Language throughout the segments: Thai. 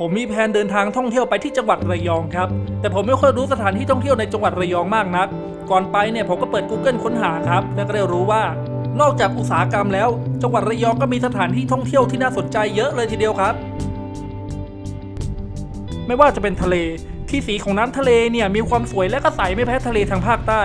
ผมมีแผนเดินทางท่องเที่ยวไปที่จังหวัดระยองครับ แต่ผมไม่ค่อยรู้สถานที่ท่องเที่ยวในจังหวัดระยองมากนัก ก่อนไปเนี่ยผมก็เปิด Google ค้นหาครับ แล้วก็ได้รู้ว่า นอกจากอุตสาหกรรมแล้ว จังหวัดระยองก็มีสถานที่ท่องเที่ยวที่น่าสนใจเยอะเลยทีเดียวครับ ไม่ว่าจะเป็นทะเลที่สีของน้ำทะเลเนี่ยมีความสวยและก็ใสไม่แพ้ทะเลทางภาคใต้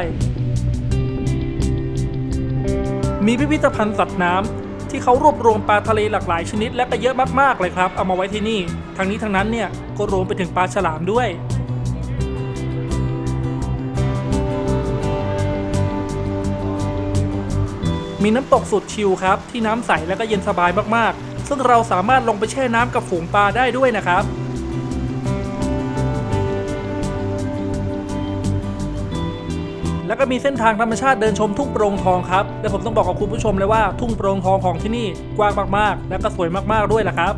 มีพิพิธภัณฑ์สัตว์น้ำ ที่เขารวบรวมปลาทะเลหลากหลายชนิดและก็เยอะมากๆเลยครับ เอามาไว้ที่นี่ ทั้งนี้ทั้งนั้นเนี่ยก็รวมไปถึงปลาฉลามด้วยมีน้ำตกสุดชิลครับ ที่น้ำใสและก็เย็นสบายมาก ๆ ซึ่งเราสามารถลงไปแช่น้ำกับฝูงปลาได้ด้วยนะครับ แล้วก็มีเส้นทางธรรมชาติเดินชมทุ่งโปร่งทองครับ และผมต้องบอกกับคุณผู้ชมเลยว่าทุ่งโปร่งทองของที่นี่กว้างมากๆ และก็สวยมากๆด้วยแหละครับ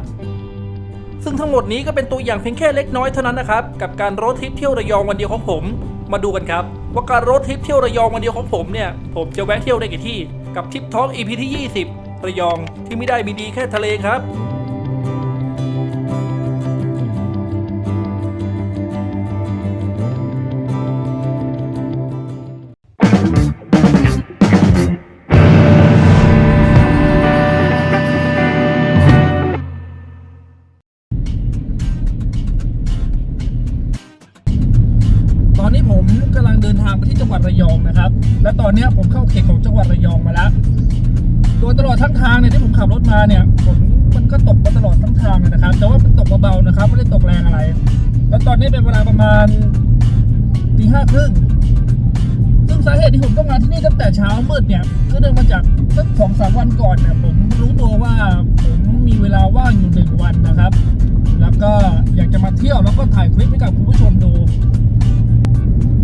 ซึ่งทั้งหมดนี้ก็เป็นตัวอย่างเพียงแค่เล็กน้อยเท่านั้นนะครับ กับการรดทริปเที่ยวระยองวันเดียวของผม มาดูกันครับ ว่าการรดทริปเที่ยวระยองวันเดียวของผมเนี่ย ผมจะแวะเที่ยวได้กี่ที่ กับทริปท้อง EP ที่ 20 ระยองที่ไม่ได้มีดีแค่ทะเลครับ ตอนนี้เป็นเวลาประมาณตีห้าครึ่งซึ่งสาเหตุที่ผมต้องมาที่นี่ตั้งแต่เช้ามืดเนี่ยก็เนื่องมาจากสักสองสามวันก่อนเนี่ยผมรู้ตัวว่าผมมีเวลาว่างอยู่หนึ่งวันนะครับ แล้วก็อยากจะมาเที่ยวแล้วก็ถ่ายคลิปให้กับคุณผู้ชมดู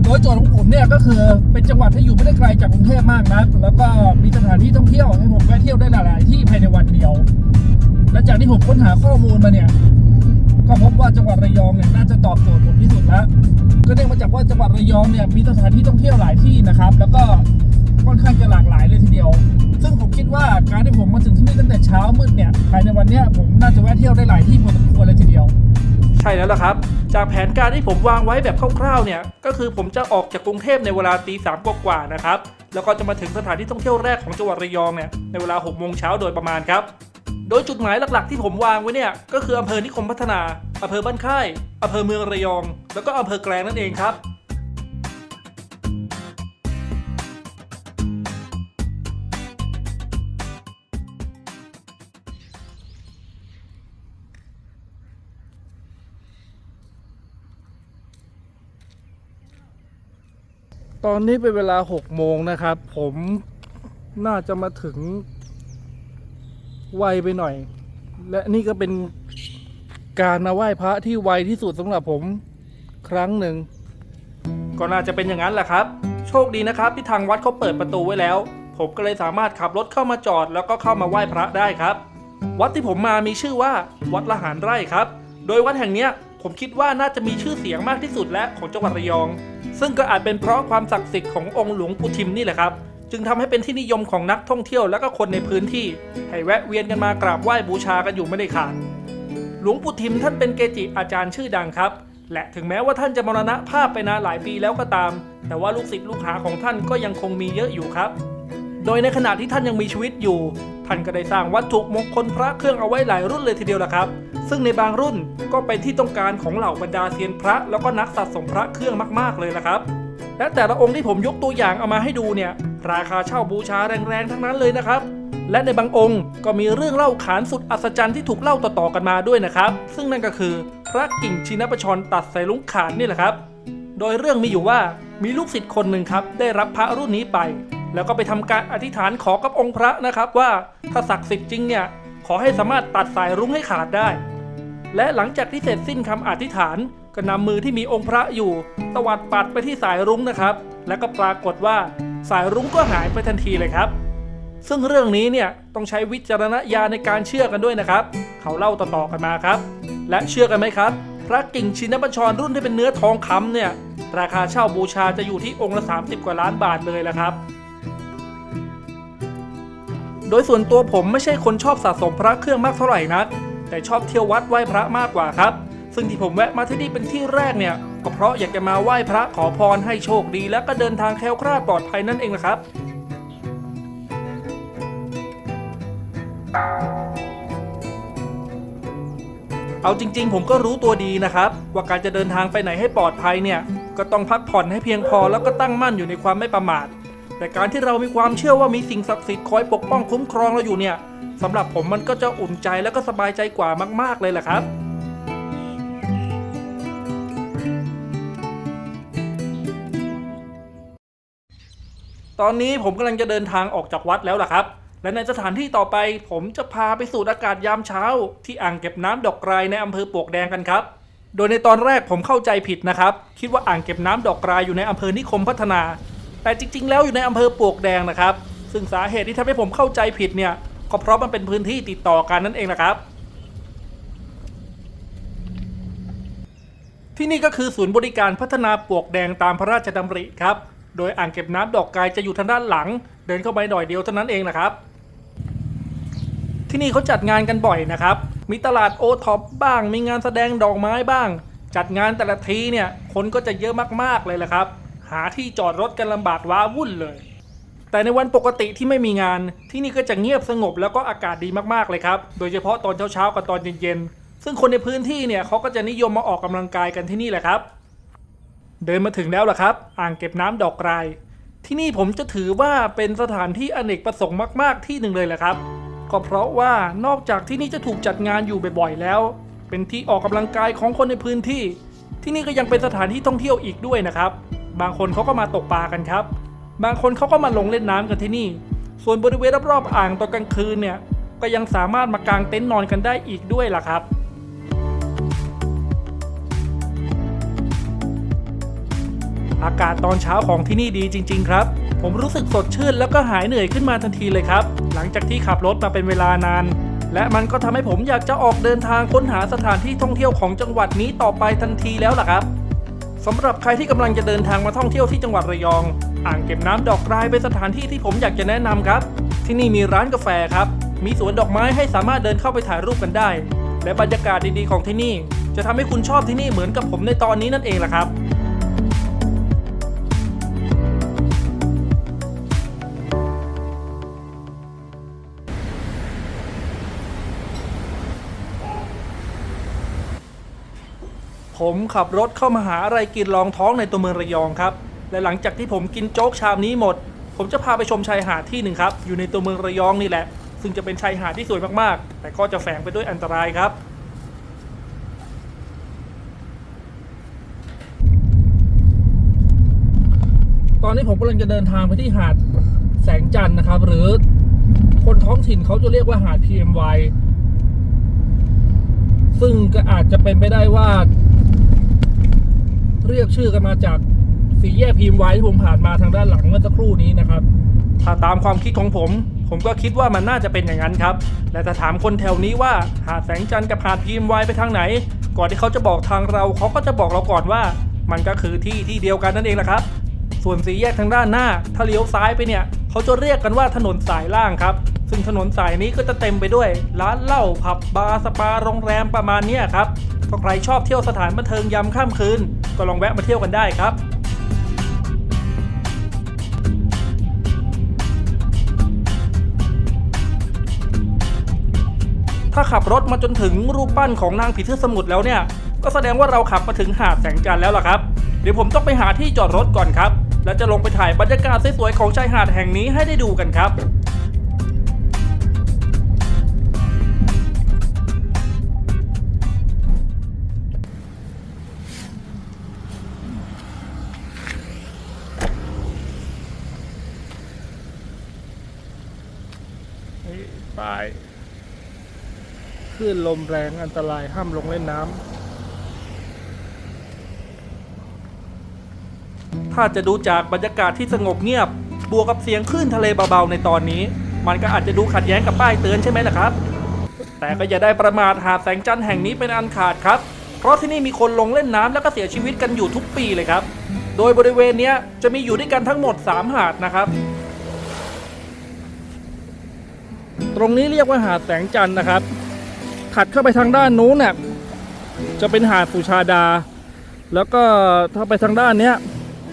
โดยโจทย์ของผมเนี่ยก็คือเป็นจังหวัดที่อยู่ไม่ได้ไกลจากกรุงเทพมากนะแล้วก็มีสถานที่ท่องเที่ยวให้ผมแวะเที่ยวได้หลาย ๆ ที่ภายในวันเดียว และจากที่ผมค้นหาข้อมูลมาเนี่ย ก็พบว่าจังหวัดระยองเนี่ยน่าจะตอบโจทย์ผมที่สุดแล้ว ก็เนื่องมาจากว่าจังหวัดระยองเนี่ยมีสถานที่ท่องเที่ยวหลายที่นะครับ แล้วก็ค่อนข้างจะหลากหลายเลยทีเดียว ซึ่งผมคิดว่าการที่ผมมาถึงที่นี่ตั้งแต่เช้ามืดเนี่ยภายในวันนี้ผมน่าจะแวะเที่ยวได้หลายที่พอสมควรเลยทีเดียว ใช่แล้วล่ะครับ จากแผนการที่ผมวางไว้แบบคร่าวๆเนี่ยก็คือผมจะออกจากกรุงเทพในเวลาตีสามกว่าๆนะครับแล้วก็จะมาถึงสถานที่ท่องเที่ยวแรกของจังหวัดระยองเนี่ยในเวลา6โมงเช้าโดยประมาณครับ โดยจุดหมายหลักๆที่ผมวางไว้เนี่ย ก็คืออำเภอนิคมพัฒนาอำเภอบ้านค่ายอำเภอเมืองระยอง แล้วก็อำเภอแกลงนั่นเองครับตอนนี้เป็นเวลา 6 โมงนะครับ ผมน่าจะมาถึง ไวไปหน่อย และนี่ก็เป็นการมาไหว้พระที่ไวที่สุดสำหรับผมครั้งหนึ่ง ก็น่าจะเป็นอย่างนั้นแหละครับ โชคดีนะครับที่ทางวัดเขาเปิดประตูไว้แล้ว ผมก็เลยสามารถขับรถเข้ามาจอดแล้วก็เข้ามาไหว้พระได้ครับ วัดที่ผมมามีชื่อว่าวัดละหารไร่ครับ โดยวัดแห่งนี้ผมคิดว่าน่าจะมีชื่อเสียงมากที่สุดและของจังหวัดระยอง ซึ่งก็อาจเป็นเพราะความศักดิ์สิทธิ์ขององค์หลวงปู่ทิมนี่แหละครับ จึงทำให้เป็นที่นิยมของนักท่องเที่ยวและก็คนในพื้นที่ ให้แวะเวียนกันมากราบไหว้บูชากันอยู่ไม่ได้ขาด หลวงปู่ทิมท่านเป็นเกจิอาจารย์ชื่อดังครับ และถึงแม้ว่าท่านจะมรณภาพไปนานหลายปีแล้วก็ตาม แต่ว่าลูกศิษย์ลูกหาของท่านก็ยังคงมีเยอะอยู่ครับ โดยในขณะที่ท่านยังมีชีวิตอยู่ ท่านก็ได้สร้างวัตถุมงคลพระเครื่องเอาไว้หลายรุ่นเลยทีเดียวละครับ ซึ่งในบางรุ่นก็เป็นที่ต้องการของเหล่าบรรดาเซียนพระ แล้วก็นักสะสมพระเครื่องมาก ๆเลยละครับและแต่ละองค์ที่ผมยกตัวอย่างเอามาให้ดูเนี่ย ราคาเช่าบูชาแรงๆทั้งนั้นเลยนะครับ และในบางองค์ก็มีเรื่องเล่าขานสุดอัศจรรย์ที่ถูกเล่าต่อๆกันมาด้วยนะครับ ซึ่งนั่นก็คือพระกิ่งชินประชรตัดใส่ลุงขานนี่แหละครับ โดยเรื่องมีอยู่ว่ามีลูกศิษย์คนหนึ่งครับได้รับพระรุ่นนี้ไป แล้วก็ไปทำการอธิษฐานขอกับองค์พระนะครับว่าถ้าศักดิ์สิทธิ์จริงเนี่ยขอให้สามารถตัดสายรุ้งให้ขาดได้ และหลังจากที่เสร็จสิ้นคำอธิษฐานก็นำมือที่มีองค์พระอยู่ ตวัดปัดไปที่สายรุ้งนะครับ แล้วก็ปรากฏว่า สายรุ้งก็หายไปทันทีเลยครับ ซึ่งเรื่องนี้เนี่ยต้องใช้วิจารณญาณในการเชื่อกันด้วยนะครับ เขาเล่าต่อๆกันมาครับ และเชื่อกันไหมครับ พระกิ่งชินบัญชรรุ่นที่เป็นเนื้อทองคำเนี่ยราคาเช่าบูชาจะอยู่ที่องค์ละ 30 กว่าล้านบาทเลยละครับ โดยส่วนตัวผมไม่ใช่คนชอบสะสมพระเครื่องมากเท่าไหร่นัก แต่ชอบเที่ยววัดไหว้พระมากกว่าครับ ซึ่งที่ผมแวะมาที่นี่เป็นที่แรกเนี่ย ก็เพราะอยากจะมาไหว้พระขอพรให้โชคดีแล้วก็เดินทางแคล้วคลาดปลอดภัยนั่นเองนะครับ เอาจริง ๆ ผมก็รู้ตัวดีนะครับ ว่าการจะเดินทางไปไหนให้ปลอดภัยเนี่ย ก็ต้องพักผ่อนให้เพียงพอแล้วก็ตั้งมั่นอยู่ในความไม่ประมาท แต่การที่เรามีความเชื่อว่ามีสิ่งศักดิ์สิทธิ์คอยปกป้องคุ้มครองเราอยู่เนี่ยสำหรับผมมันก็จะอุ่นใจแล้วก็สบายใจกว่ามาก ๆเลยแหละครับ ตอนนี้ผมกำลังจะเดินทางออกจากวัดแล้วล่ะครับ และในสถานที่ต่อไป ผมจะพาไปสูดอากาศยามเช้า ที่อ่างเก็บน้ำดอกไกรในอำเภอปวกแดงกันครับ โดยในตอนแรกผมเข้าใจผิดนะครับ คิดว่าอ่างเก็บน้ำดอกไกรอยู่ในอำเภอนิคมพัฒนา แต่จริง ๆ แล้วอยู่ในอำเภอปวกแดงนะครับ ซึ่งสาเหตุที่ทำให้ผมเข้าใจผิดเนี่ยก็เพราะมันเป็นพื้นที่ติดต่อกันนั่นเองนะครับ ที่นี่ก็คือศูนย์บริการพัฒนาปวกแดงตามพระราชดำริครับ โดยอ่างเก็บน้ำดอกกายจะอยู่ทางด้านหลัง เดินเข้าไปหน่อยเดียวเท่านั้นเองนะครับ ที่นี่เขาจัดงานกันบ่อยนะครับ มีตลาดโอท็อปบ้าง มีงานแสดงดอกไม้บ้าง จัดงานแต่ละทีเนี่ยคนก็จะเยอะมากๆเลยแหละครับ หาที่จอดรถกันลำบากว้าวุ่นเลย แต่ในวันปกติที่ไม่มีงาน ที่นี่ก็จะเงียบสงบแล้วก็อากาศดีมากๆเลยครับ โดยเฉพาะตอนเช้าๆกับตอนเย็นๆซึ่งคนในพื้นที่เนี่ยเขาก็จะนิยมมาออกกำลังกายกันที่นี่แหละครับ เดินมาถึงแล้วล่ะครับ อ่างเก็บน้ำดอกกราย ที่นี่ผมจะถือว่าเป็นสถานที่อเนกประสงค์มาก ๆ ที่หนึ่งเลยแหละครับ ก็เพราะว่านอกจากที่นี่จะถูกจัดงานอยู่บ่อย ๆ แล้ว เป็นที่ออกกำลังกายของคนในพื้นที่ ที่นี่ก็ยังเป็นสถานที่ท่องเที่ยวอีกด้วยนะครับ บางคนเขาก็มาตกปลากันครับ บางคนเขาก็มาลงเล่นน้ำกันที่นี่ ส่วนบริเวณรอบๆอ่างตอนกลางคืนเนี่ย ก็ยังสามารถมากางเต็นท์นอนกันได้อีกด้วยล่ะครับ อากาศตอนเช้าของที่นี่ดีจริง ๆ ครับ ผมรู้สึกสดชื่นแล้วก็หายเหนื่อยขึ้นมาทันทีเลยครับ หลังจากที่ขับรถมาเป็นเวลานาน และมันก็ทำให้ผมอยากจะออกเดินทางค้นหาสถานที่ท่องเที่ยวของจังหวัดนี้ต่อไปทันทีแล้วล่ะครับสำหรับใครที่กำลังจะเดินทางมาท่องเที่ยวที่จังหวัดระยอง อ่างเก็บน้ำดอกกรายเป็นสถานที่ที่ผมอยากจะแนะนำครับ ที่นี่มีร้านกาแฟครับ มีสวนดอกไม้ให้สามารถเดินเข้าไปถ่ายรูปกันได้ และบรรยากาศดีๆของที่นี่ จะทำให้คุณชอบที่นี่เหมือนกับผมในตอนนี้นั่นเองล่ะครับ ผมขับรถเข้ามาหาอะไรกินรองท้องในตัวเมืองระยองครับ และหลังจากที่ผมกินโจ๊กชามนี้หมด ผมจะพาไปชมชายหาดที่หนึ่งครับ อยู่ในตัวเมืองระยองนี่แหละ ซึ่งจะเป็นชายหาดที่สวยมากๆ แต่ก็จะแฝงไปด้วยอันตรายครับตอนนี้ผมกำลังจะเดินทางไปที่หาดแสงจันทร์นะครับ หรือคนท้องถิ่นเขาจะเรียกว่าหาด PMY ซึ่งก็อาจจะเป็นไปได้ว่า เรียกชื่อกันมาจากสี่แยกพิมพ์ไว้ที่ผมผ่านมาทางด้านหลังเมื่อสักครู่นี้นะครับ ถ้าตามความคิดของผม ผมก็คิดว่ามันน่าจะเป็นอย่างนั้นครับ และถ้าถามคนแถวนี้ว่าหาดแสงจันทร์กับหาดพิมพ์ไว้ไปทางไหน ก่อนที่เขาจะบอกทางเราเขาก็จะบอกเราก่อนว่า มันก็คือที่ที่เดียวกันนั่นเองแหละครับ ส่วนสี่แยกทางด้านหน้า ถ้าเลี้ยวซ้ายไปเนี่ย เขาจะเรียกกันว่าถนนสายล่างครับ ซึ่งถนนสายนี้ก็จะเต็มไปด้วย ร้านเหล้าผับบาร์สปาโรงแรมประมาณนี้ครับถ้าใครชอบเที่ยวสถานบันเทิงยามค่ำคืน ก็ลองแวะมาเที่ยวกันได้ครับถ้าขับรถมาจนถึงรูปปั้นของนางผีเสื้อสมุทรแล้วเนี่ย ก็แสดงว่าเราขับมาถึงหาดแสงจันทร์แล้วล่ะครับ เดี๋ยวผมต้องไปหาที่จอดรถก่อนครับ แล้วจะลงไปถ่ายบรรยากาศสวยๆของชายหาดแห่งนี้ให้ได้ดูกันครับ ป้ายคลื่นลมแรงอันตรายห้ามลงเล่นน้ำถ้าจะดูจากบรรยากาศที่สงบเงียบ บวกกับเสียงคลื่นทะเลเบาๆในตอนนี้ มันก็อาจจะดูขัดแย้งกับป้ายเตือนใช่ไหมล่ะครับ แต่ก็อย่าได้ประมาทหาดแสงจันทร์แห่งนี้เป็นอันขาดครับ เพราะที่นี่มีคนลงเล่นน้ำแล้วก็เสียชีวิตกันอยู่ทุกปีเลยครับ โดยบริเวณเนี้ยจะมีอยู่ด้วยกันทั้งหมด 3 หาดนะครับ ตรงนี้เรียกว่าหาดแสงจันทร์นะครับ ถัดเข้าไปทางด้านนู้นน่ะจะเป็นหาดสุชาดา แล้วก็ถ้าไปทางด้านเนี้ย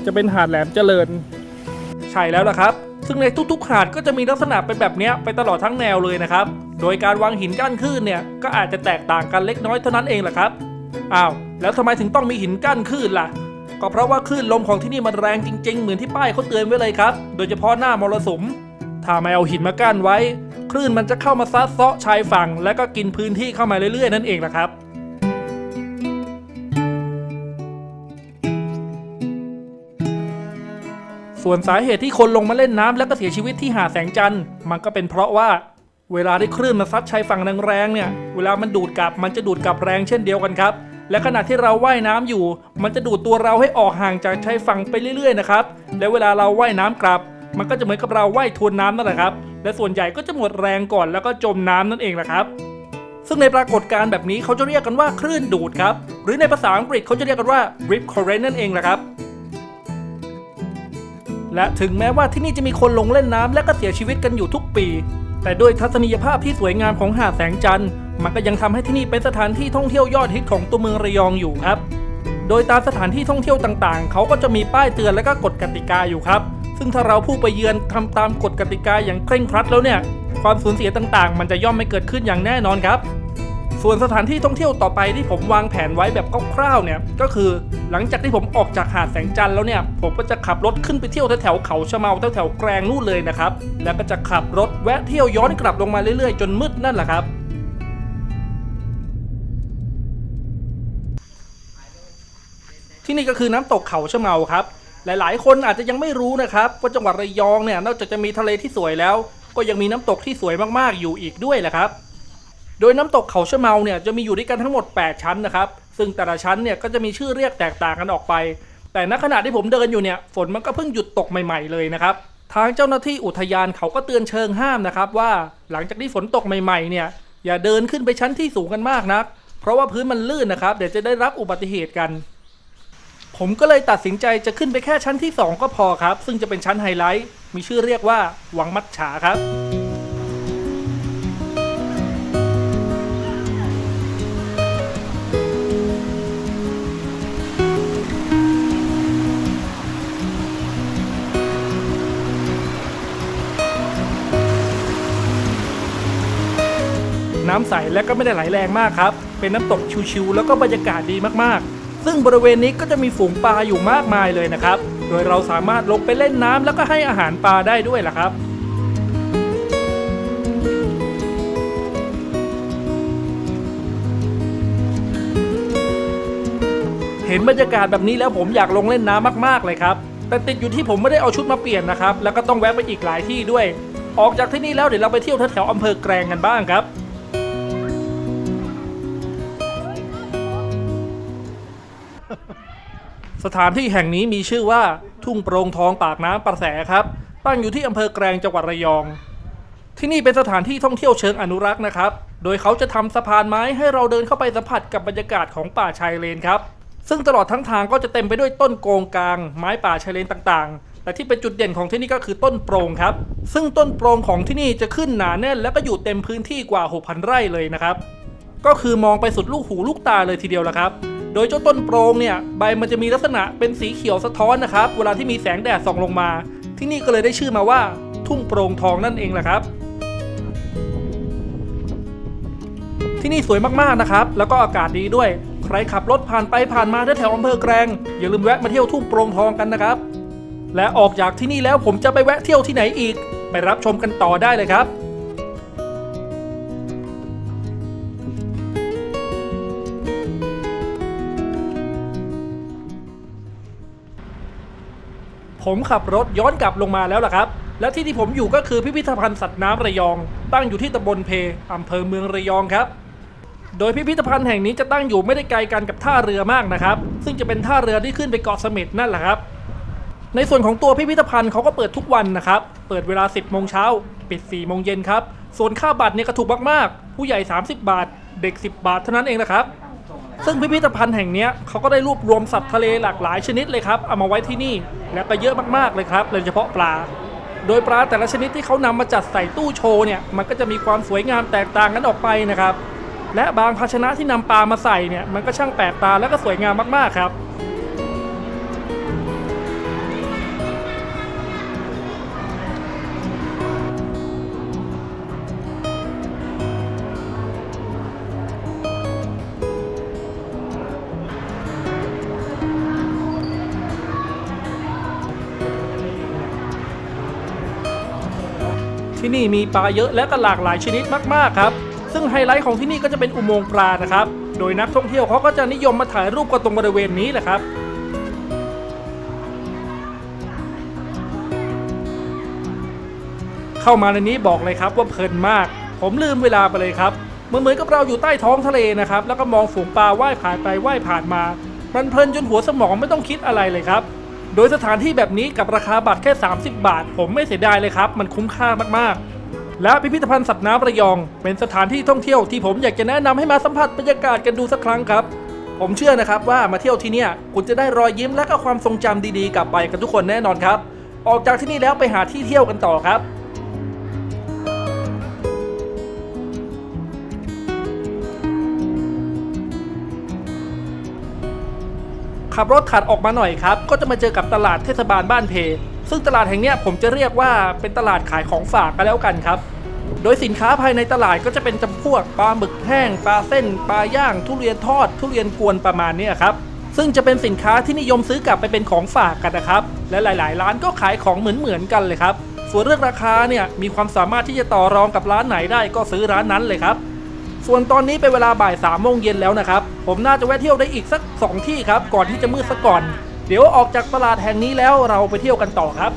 จะเป็นหาดแหลมเจริญ ใช่แล้วล่ะครับ ซึ่งในทุกๆหาดก็จะมีลักษณะเป็นแบบนี้ไปตลอดทั้งแนวเลยนะครับ โดยการวางหินกั้นคลื่นเนี่ยก็อาจจะแตกต่างกันเล็กน้อยเท่านั้นเองแหละครับ อ้าว แล้วทำไมถึงต้องมีหินกั้นคลื่นล่ะ ก็เพราะว่าคลื่นลมของที่นี่มันแรงจริง ๆ เหมือนที่ป้ายเขาเตือนไว้เลยครับ โดยเฉพาะหน้ามรสุม ถ้าไม่เอาหินมากั้นไว้ คลื่นมันจะเข้ามาซัดเซาะชายฝั่ง และก็กินพื้นที่เข้ามาเรื่อยๆ นั่นเองแหละครับส่วนสาเหตุที่คนลงมาเล่นน้ำแล้วก็เสียชีวิตที่หาดแสงจันทร์มันก็เป็นเพราะว่าเวลาที่คลื่นมาซัดชายฝั่งแรงๆเนี่ย เวลามันดูดกลับมันจะดูดกลับแรงเช่นเดียวกันครับ และขณะที่เราว่ายน้ำอยู่ มันจะดูดตัวเราให้ออกห่างจากชายฝั่งไปเรื่อยๆนะครับ และเวลาเราว่ายน้ำกลับ มันก็จะเหมือนกับเราว่ายทวนน้ำนั่นแหละครับ และส่วนใหญ่ก็จะหมดแรงก่อนแล้วก็จมน้ำนั่นเองแหละครับ ซึ่งในปรากฏการณ์แบบนี้เขาจะเรียกกันว่าคลื่นดูดครับ หรือในภาษาอังกฤษเขาจะเรียกกันว่า rip current นั่นเองแหละครับ และถึงแม้ว่าที่นี่จะมีคนลงเล่นน้ำและก็เสียชีวิตกันอยู่ทุกปี แต่ด้วยทัศนียภาพที่สวยงามของหาดแสงจันทร์มันก็ยังทำให้ที่นี่เป็นสถานที่ท่องเที่ยวยอดฮิตของตัวเมืองระยองอยู่ครับ โดยตามสถานที่ท่องเที่ยวต่างๆ เขาก็จะมีป้ายเตือนและก็กฎกติกาอยู่ครับ ซึ่งถ้าเราผู้ไปเยือนทำตามกฎกติกาอย่างเคร่งครัดแล้วเนี่ย ความสูญเสียต่างๆ มันจะย่อมไม่เกิดขึ้นอย่างแน่นอนครับ ส่วนสถานที่ท่องเที่ยวต่อไปที่ผมวางแผนไว้แบบคร่าวๆเนี่ยก็คือหลังจากที่ผมออกจากหาดแสงจันทร์แล้วเนี่ย ผมก็จะขับรถขึ้นไปเที่ยวแถวๆเขาชะเมาแถวๆแกรงนู่นเลยนะครับ แล้วก็จะขับรถแวะเที่ยวย้อนกลับลงมาเรื่อยๆ จนมืดนั่นแหละครับที่นี่ก็คือน้ำตกเขาชะเมาครับ หลายๆ คนอาจจะยังไม่รู้นะครับว่าจังหวัดระยองเนี่ยนอกจากจะมีทะเลที่สวยแล้ว ก็ยังมีน้ำตกที่สวยมากๆอยู่อีกด้วยแหละครับ โดยน้ำตกเขาเชะเมาเนี่ยจะมีอยู่ด้วยกันทั้งหมด 8 ชั้นนะครับซึ่งแต่ละชั้นเนี่ยก็จะมีชื่อเรียกแตกต่างกันออกไป แต่ณขณะที่ผมเดินอยู่เนี่ยฝนมันก็เพิ่งหยุดตกใหม่ ๆ เลยนะครับทางเจ้าหน้าที่อุทยานเขาก็เตือนเชิงห้ามนะครับว่าหลังจากที่ฝนตกใหม่ๆเนี่ยอย่าเดินขึ้นไปชั้นที่สูงกันมากนัก เพราะว่าพื้นมันลื่นนะครับ เดี๋ยวจะได้รับอุบัติเหตุกัน ผมก็เลยตัดสินใจจะขึ้นไปแค่ชั้นที่ 2 ก็พอครับ ซึ่งจะเป็นชั้นไฮไลท์ มีชื่อเรียกว่า วังมัดฉาครับ น้ำใสและก็ไม่ได้ไหลแรงมากครับ เป็นน้ำตกชิวๆแล้วก็บรรยากาศดีมากๆ ซึ่งบริเวณนี้ก็จะมีฝูงปลาอยู่มากมายเลยนะครับ โดยเราสามารถลงไปเล่นน้ำแล้วก็ให้อาหารปลาได้ด้วยล่ะครับเห็นบรรยากาศแบบนี้แล้วผมอยากลงเล่นน้ำมาก ๆ เลยครับ แต่ติดอยู่ที่ผมไม่ได้เอาชุดมาเปลี่ยนนะครับ แล้วก็ต้องแวะไปอีกหลายที่ด้วย ออกจากที่นี่แล้วเดี๋ยวเราไปเที่ยวแถวๆอำเภอแกลงกันบ้างครับ สถานที่แห่งนี้มีชื่อว่าทุ่งโปร่งทองปากน้ำประแสครับ ตั้งอยู่ที่อำเภอแกลงจังหวัดระยอง ที่นี่เป็นสถานที่ท่องเที่ยวเชิงอนุรักษ์นะครับ โดยเขาจะทำสะพานไม้ให้เราเดินเข้าไปสัมผัสกับบรรยากาศของป่าชายเลนครับ ซึ่งตลอดทั้งทางก็จะเต็มไปด้วยต้นโกงกลาง ไม้ป่าชายเลนต่างๆ แต่ที่เป็นจุดเด่นของที่นี่ก็คือต้นโปร่งครับ ซึ่งต้นโปร่งของที่นี่จะขึ้นหนาแน่น และก็อยู่เต็มพื้นที่กว่า 6,000 ไร่เลยนะครับ ก็คือมองไปสุดลูกหูลูกตาเลยทีเดียวละครับ โดยเจ้าต้นโปรงเนี่ยใบมันจะมีลักษณะเป็นสีเขียวสะท้อนนะครับ เวลาที่มีแสงแดดส่องลงมา ที่นี่ก็เลยได้ชื่อมาว่า ทุ่งโปรงทองนั่นเองแหละครับ ที่นี่สวยมากๆนะครับ แล้วก็อากาศดีด้วย ใครขับรถผ่านไปผ่านมาแถวอำเภอแกลงอย่าลืมแวะมาเที่ยวทุ่งโปรงทองกันนะครับ และออกจากที่นี่แล้วผมจะไปแวะเที่ยวที่ไหนอีก ไปรับชมกันต่อได้เลยครับ ผมขับรถย้อนกลับลงมาแล้วล่ะครับ และที่ที่ผมอยู่ก็คือพิพิธภัณฑ์สัตว์น้ำระยอง ตั้งอยู่ที่ตำบลเพอำเภอเมืองระยองครับ โดยพิพิธภัณฑ์แห่งนี้จะตั้งอยู่ไม่ได้ไกลกันกับท่าเรือมากนะครับ ซึ่งจะเป็นท่าเรือที่ขึ้นไปเกาะเสม็ดนั่นแหละครับ ในส่วนของตัวพิพิธภัณฑ์เขาก็เปิดทุกวันนะครับ เปิดเวลา 10 โมงเช้า ปิด 4 โมงเย็นครับ ส่วนค่าบัตรเนี่ยก็ถูกมากๆ ผู้ใหญ่ 30 บาท เด็ก 10 บาทเท่านั้นเองนะครับ ซึ่งพิพิธภัณฑ์แห่งนี้เขาก็ได้รวบรวมสัตว์ทะเลหลากหลายชนิดเลยครับเอามาไว้ที่นี่และก็เยอะมากๆเลยครับโดยเฉพาะปลา โดยปลาแต่ละชนิดที่เขานำมาจัดใส่ตู้โชว์เนี่ยมันก็จะมีความสวยงามแตกต่างกันออกไปนะครับและบางภาชนะที่นำปลามาใส่เนี่ยมันก็ช่างแปลกตาและก็สวยงามมากๆครับ นี่มีปลาเยอะและก็หลากหลายชนิดมากๆครับ ซึ่งไฮไลท์ของที่นี่ก็จะเป็นอุโมงค์ปลานะครับ โดยนักท่องเที่ยวเขาก็จะนิยมมาถ่ายรูปกันตรงบริเวณนี้แหละครับเข้ามาในนี้บอกเลยครับว่าเพลินมาก ผมลืมเวลาไปเลยครับเหมือนเหมือนกับเราอยู่ใต้ท้องทะเลนะครับ แล้วก็มองฝูงปลาว่ายผ่านไปว่ายผ่านมา มันเพลินจนหัวสมองไม่ต้องคิดอะไรเลยครับ โดยสถานที่แบบนี้กับราคาบัตรแค่ 30 บาท ผมไม่เสียดายเลยครับ มันคุ้มค่ามากๆ และพิพิธภัณฑ์สัตว์น้ำระยอง เป็นสถานที่ท่องเที่ยวที่ผมอยากจะแนะนำให้มาสัมผัสบรรยากาศกันดูสักครั้งครับ ผมเชื่อนะครับว่ามาเที่ยวที่นี่คุณจะได้รอยยิ้มและก็ความทรงจำดีๆ กลับไปกันทุกคนแน่นอนครับ ออกจากที่นี่แล้วไปหาที่เที่ยวกันต่อครับ ขับรถถัดออกมาหน่อยครับ ก็จะมาเจอกับตลาดเทศบาลบ้านเพ ซึ่งตลาดแห่งนี้ผมจะเรียกว่าเป็นตลาดขายของฝากกันแล้วกันครับ โดยสินค้าภายในตลาดก็จะเป็นจำพวกปลาหมึกแห้งปลาเส้นปลาย่าง ทุเรียนทอด ทุเรียนกวนประมาณนี้ครับซึ่งจะเป็นสินค้าที่นิยมซื้อกลับไปเป็นของฝากกันนะครับ และหลาย ๆ ร้านก็ขายของเหมือน ๆ กันเลยครับ ส่วนเรื่องราคาเนี่ยมีความสามารถที่จะต่อรองกับร้านไหนได้ก็ซื้อร้านนั้นเลยครับ ส่วนตอนนี้เป็นเวลาบ่ายสามโมงเย็นแล้วนะครับ ผมน่าจะแวะเที่ยวได้อีกสัก 2 ที่ครับ ก่อนที่จะมืดซะก่อน เดี๋ยวออกจากตลาดแห่งนี้แล้วเราไปเที่ยวกันต่อครับ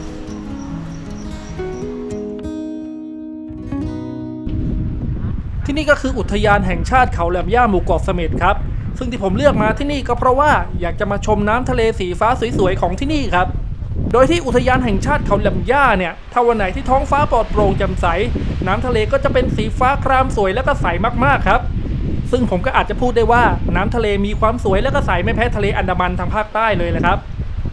ที่นี่ก็คืออุทยานแห่งชาติเขาแหลมย่าหมู่เกาะเสม็ดครับ ซึ่งที่ผมเลือกมาที่นี่ก็เพราะว่าอยากจะมาชมน้ำทะเลสีฟ้าสวยๆของที่นี่ครับ โดยที่อุทยานแห่งชาติเขาแหลมย่าเนี่ยถ้าวันไหนที่ท้องฟ้าปลอดโปร่งแจ่มใส น้ำทะเลก็จะเป็นสีฟ้าครามสวยและก็ใสมากๆครับ ซึ่งผมก็อาจจะพูดได้ว่าน้ำทะเลมีความสวยและก็ใสไม่แพ้ทะเลอันดามันทางภาคใต้เลยนะครับ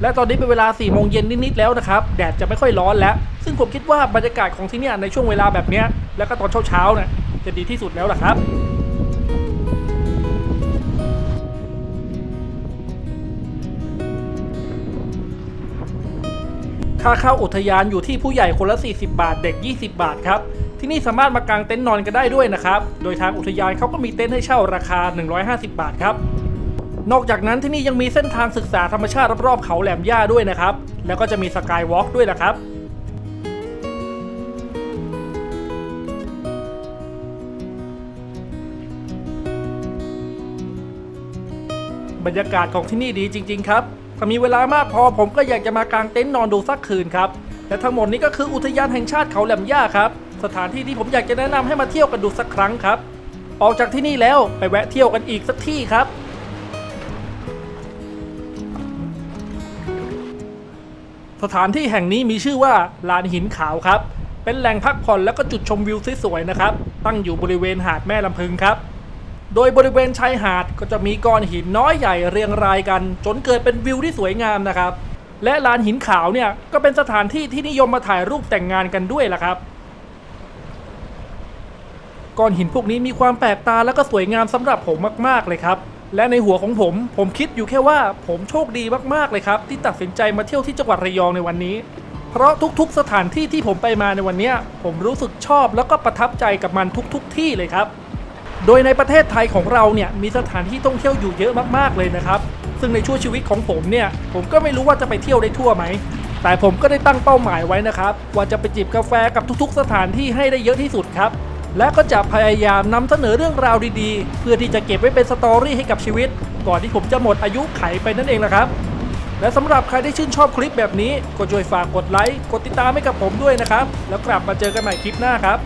และตอนนี้เป็นเวลา4โมงเย็นนิดๆแล้วนะครับ แดดจะไม่ค่อยร้อนแล้ว ซึ่งผมคิดว่าบรรยากาศของที่นี่ในช่วงเวลาแบบนี้แล้วก็ตอนเช้าๆเนี่ยจะดีที่สุดแล้วล่ะครับ ค่าเข้าอุทยานอยู่ที่ผู้ใหญ่คนละ 40 บาท เด็ก 20 บาทครับ ที่นี่สามารถมากางเต็นท์นอนกันได้ด้วยนะครับ โดยทางอุทยานเขาก็มีเต็นท์ให้เช่าราคา 150 บาทครับ นอกจากนั้นที่นี่ยังมีเส้นทางศึกษาธรรมชาติรอบๆเขาแหลมย่าด้วยนะครับ แล้วก็จะมีสกายวอล์กด้วยนะครับบรรยากาศของที่นี่ดีจริง ๆ ครับ ถ้ามีเวลามากพอผมก็อยากจะมากางเต็นท์นอนดูสักคืนครับและทั้งหมดนี้ก็คืออุทยานแห่งชาติเขาแหลมย่าครับ สถานที่ที่ผมอยากจะแนะนำให้มาเที่ยวกันดูสักครั้งครับ ออกจากที่นี่แล้วไปแวะเที่ยวกันอีกสักที่ครับสถานที่แห่งนี้มีชื่อว่าลานหินขาวครับ เป็นแหล่งพักผ่อนแล้วก็จุดชมวิวสวยๆนะครับ ตั้งอยู่บริเวณหาดแม่ลำพึงครับ โดยบริเวณชายหาดก็จะมีก้อนหินน้อยใหญ่เรียงรายกัน จนเกิดเป็นวิวที่สวยงามนะครับ และลานหินขาวเนี่ยก็เป็นสถานที่ที่นิยมมาถ่ายรูปแต่งงานกันด้วยล่ะครับ ก้อนหินพวกนี้มีความแปลกตาและก็สวยงามสำหรับผมมากๆเลยครับ และในหัวของผมผมคิดอยู่แค่ว่าผมโชคดีมากๆเลยครับ ที่ตัดสินใจมาเที่ยวที่จังหวัดระยองในวันนี้ เพราะทุกๆ สถานที่ที่ผมไปมาในวันนี้ผมรู้สึกชอบแล้วก็ประทับใจกับมันทุก ๆ ที่เลยครับ โดยในประเทศไทยของเราเนี่ยมีสถานที่ท่องเที่ยวอยู่เยอะมากๆเลยนะครับ ซึ่งในช่วงชีวิตของผมเนี่ยผมก็ไม่รู้ว่าจะไปเที่ยวได้ทั่วไหม แต่ผมก็ได้ตั้งเป้าหมายไว้นะครับ ว่าจะไปจิบกาแฟกับทุกๆ สถานที่ให้ได้เยอะที่สุดครับ และก็จะพยายามนำเสนอเรื่องราวดีๆ เพื่อที่จะเก็บไว้เป็นสตอรี่ให้กับชีวิต ก่อนที่ผมจะหมดอายุไขไปนั่นเองนะครับ และสำหรับใครที่ชื่นชอบคลิปแบบนี้ก็ช่วยฝากกดไลค์กดติดตามให้กับผมด้วยนะครับ แล้วกลับมาเจอกันใหม่คลิปหน้าครับ